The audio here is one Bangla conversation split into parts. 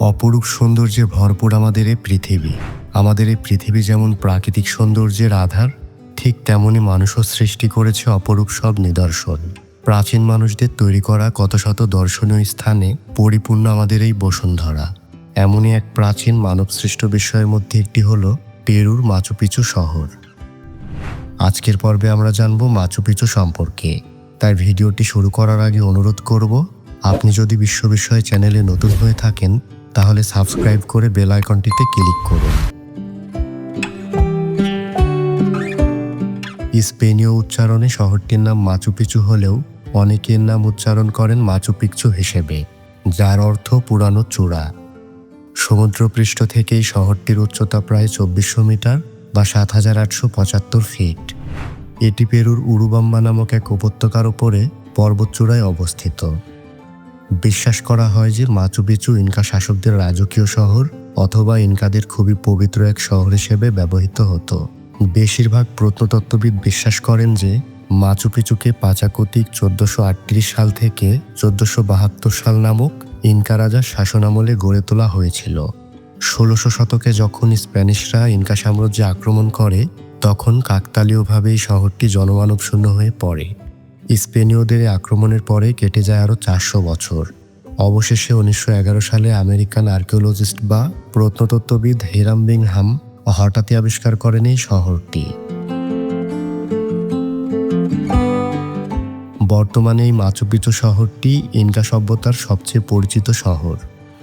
অপরূপ সৌন্দর্যে ভরপুর আমাদের এই পৃথিবী। আমাদের এই পৃথিবী যেমন প্রাকৃতিক সৌন্দর্যের আধার, ঠিক তেমনি মানুষও সৃষ্টি করেছে অপরূপ সব নিদর্শন। প্রাচীন মানুষদের তৈরি করা কত শত দর্শনীয় স্থানে পরিপূর্ণ আমাদের এই বসুন্ধরা। এমনই এক প্রাচীন মানবসৃষ্ট বিষয়ের মধ্যে একটি হল পেরুর মাচুপিচু শহর। আজকের পর্বে আমরা জানব মাচুপিচু সম্পর্কে। তাই ভিডিওটি শুরু করার আগে অনুরোধ করব, আপনি যদি বিশ্ব চ্যানেলে নতুন হয়ে থাকেন তাহলে সাবস্ক্রাইব করে বেল আইকনটিতে ক্লিক করুন। স্পেনীয় উচ্চারণে শহরটির নাম মাচুপিচু হলেও অনেকের নাম উচ্চারণ করেন মাচুপিকচু হিসেবে, যার অর্থ পুরানো চূড়া। সমুদ্রপৃষ্ঠ থেকে এই শহরটির উচ্চতা প্রায় চব্বিশশো মিটার বা সাত হাজার আটশো পঁচাত্তর ফিট। এটি পেরুর উরুবাম্বা নামক এক উপত্যকার উপরে পর্বতচূড়ায় অবস্থিত। বিশ্বাস করা হয় যে মাচুপিচু ইনকা শাসকদের রাজকীয় শহর অথবা ইনকাদের খুবই পবিত্র এক শহর হিসেবে ব্যবহৃত হতো। বেশিরভাগ প্রত্নতত্ত্ববিদ বিশ্বাস করেন যে মাচুপিচুকে পাচাকতিক চোদ্দশো আটত্রিশ সাল থেকে চোদ্দশো বাহাত্তর সাল নামক ইনকা রাজার শাসনামলে গড়ে তোলা হয়েছিল। ষোলোশো শতকে যখন স্প্যানিশরা ইনকা সাম্রাজ্যে আক্রমণ করে, তখন কাকতালীয়ভাবে এই শহরটি জনমানবশূন্য হয়ে পড়ে। স্পেনীয়দের আক্রমণের পরে কেটে যায় আরও চারশো বছর। অবশেষে উনিশশো এগারো সালে আমেরিকান আর্কিওলজিস্ট বা প্রত্নতত্ত্ববিদ হিরাম বিংহাম হঠাৎই আবিষ্কার করেন এই শহরটি। বর্তমানে এই মাচুপিচু শহরটি ইনকা সভ্যতার সবচেয়ে পরিচিত শহর।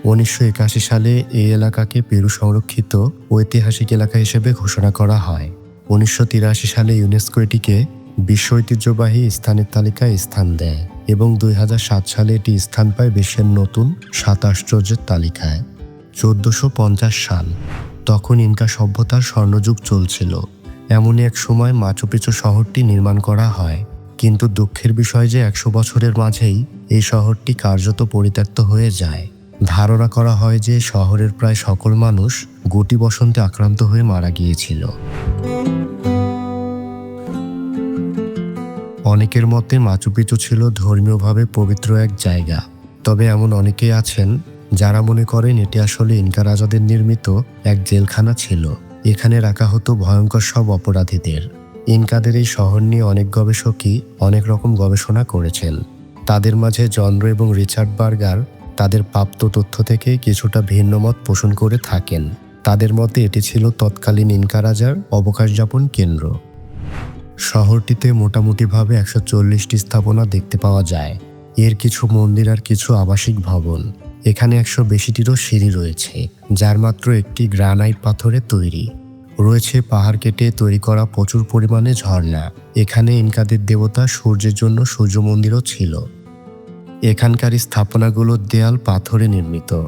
উনিশশো একাশি সালে এই এলাকাকে পেরু সংরক্ষিত ঐতিহাসিক এলাকা হিসেবে ঘোষণা করা হয়। উনিশশো তিরাশি সালে ইউনেস্কো এটিকে বিশ্ব ঐতিহ্যবাহী স্থানের তালিকায় স্থান দেয় এবং দুই হাজার সাত সালে এটি স্থান পায় বিশ্বের নতুন সাত আশ্চর্যের তালিকায়। চোদ্দশো পঞ্চাশ সাল, তখন ইনকা সভ্যতার স্বর্ণযুগ চলছিল। এমনই এক সময় মাচুপিচু শহরটি নির্মাণ করা হয়। কিন্তু দুঃখের বিষয় যে একশো বছরের মাঝেই এই শহরটি কার্যত পরিত্যক্ত হয়ে যায়। ধারণা করা হয় যে শহরের প্রায় সকল মানুষ গুটি বসন্তে আক্রান্ত হয়ে মারা গিয়েছিল। অনেকের মতে মাচুপিচু ছিল ধর্মীয়ভাবে পবিত্র এক জায়গা। তবে এমন অনেকেই আছেন যারা মনে করেন এটি আসলে ইনকা রাজাদের নির্মিত এক জেলখানা ছিল। এখানে রাখা হতো ভয়ঙ্কর সব অপরাধীদের। ইনকাদের এই শহর নিয়ে অনেক গবেষকই অনেক রকম গবেষণা করেছেন। তাদের মাঝে চন্দ্র এবং রিচার্ড বার্গার তাদের প্রাপ্ত তথ্য থেকে কিছুটা ভিন্ন মত পোষণ করে থাকেন। তাদের মতে এটি ছিল তৎকালীন ইনকা রাজার অবকাশযাপন কেন্দ্র। শহরটিতে মোটামুটিভাবে একশো চল্লিশটি স্থাপনা দেখতে পাওয়া যায়। এর কিছু মন্দির আর কিছু আবাসিক ভবন। এখানে একশো বেশিটিরও সিঁড়ি রয়েছে, যার মাত্র একটি গ্রানাইট পাথরে তৈরি। রয়েছে পাহাড় কেটে তৈরি করা প্রচুর পরিমাণে ঝর্ণা। এখানে ইনকাদের দেবতা সূর্যের জন্য সূর্য মন্দিরও ছিল। এখানকার স্থাপনাগুলোর দেয়াল পাথরে নির্মিত।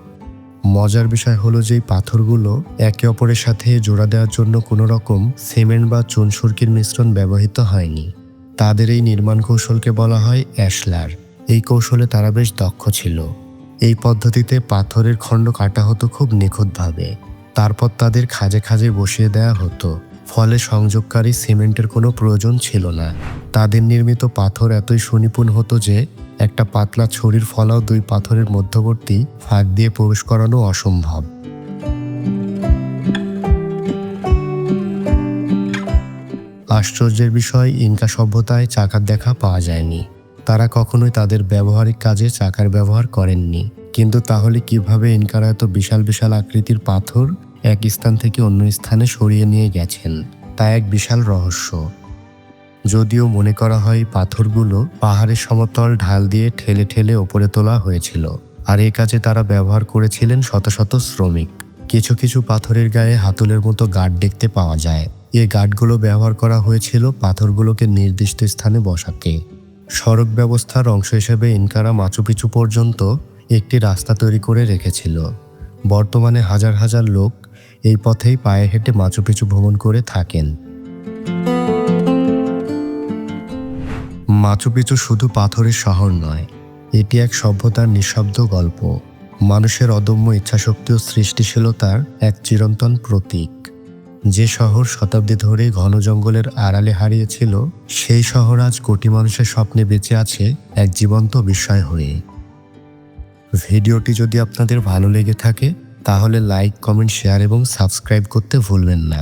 মজার বিষয় হলো যে পাথরগুলো একে অপরের সাথে জোড়া দেওয়ার জন্য কোনো রকম সিমেন্ট বা চুনসুরকির মিশ্রণ ব্যবহৃত হয়নি। তাদের এই নির্মাণ কৌশলকে বলা হয় অ্যাশলার। এই কৌশলে তারা বেশ দক্ষ ছিল। এই পদ্ধতিতে পাথরের খণ্ড কাটা হতো খুব নিখুঁতভাবে। তারপর তাদের খাজে খাজে বসিয়ে দেওয়া হতো। ফলে সংযোগকারী সিমেন্টের কোনো প্রয়োজন ছিল না। তাদের নির্মিত পাথর এতই সুনিপুণ হতো যে একটা পাতলা ছড়ির ফলাও দুই পাথরের মধ্যবর্তী ফাঁক দিয়ে প্রবেশ করানো অসম্ভব। আশ্চর্যের বিষয়, ইনকা সভ্যতায় চাকার দেখা পাওয়া যায়নি। তারা কখনোই তাদের ব্যবহারিক কাজে চাকার ব্যবহার করেননি। কিন্তু তাহলে কীভাবে ইনকারা এত বিশাল বিশাল আকৃতির পাথর এক স্থান থেকে অন্য স্থানে সরিয়ে নিয়ে গেছেন? তা এক বিশাল রহস্য। যদিও মনে করা হয় পাথরগুলো পাহাড়ের সমতল ঢাল দিয়ে ঠেলে ঠেলে ওপরে তোলা হয়েছিল। আর এই কাজে তারা ব্যবহার করেছিলেন শত শত শ্রমিক। কিছু কিছু পাথরের গায়ে হাতুলের মতো গার্ড দেখতে পাওয়া যায়। এই গার্ডগুলো ব্যবহার করা হয়েছিল পাথরগুলোকে নির্দিষ্ট স্থানে বসাতে। সড়ক ব্যবস্থার অংশ হিসেবে ইনকারা মাচুপিচু পর্যন্ত একটি রাস্তা তৈরি করে রেখেছিল। বর্তমানে হাজার হাজার লোক এই পথেই পায়ে হেঁটে মাচুপিচু ভ্রমণ করে থাকেন। মাচুপিচু শুধু পাথরের শহর নয়, এটি এক সভ্যতার নিঃশব্দ গল্প। মানুষের অদম্য ইচ্ছাশক্তি ও সৃষ্টিশীলতার এক চিরন্তন প্রতীক। যে শহর শতাব্দী ধরে ঘন জঙ্গলের আড়ালে হারিয়েছিল, সেই শহর আজ কোটি মানুষের স্বপ্নে বেঁচে আছে এক জীবন্ত বিস্ময় হয়ে। ভিডিওটি যদি আপনাদের ভালো লেগে থাকে, তাহলে লাইক, কমেন্ট, শেয়ার এবং সাবস্ক্রাইব করতে ভুলবেন না।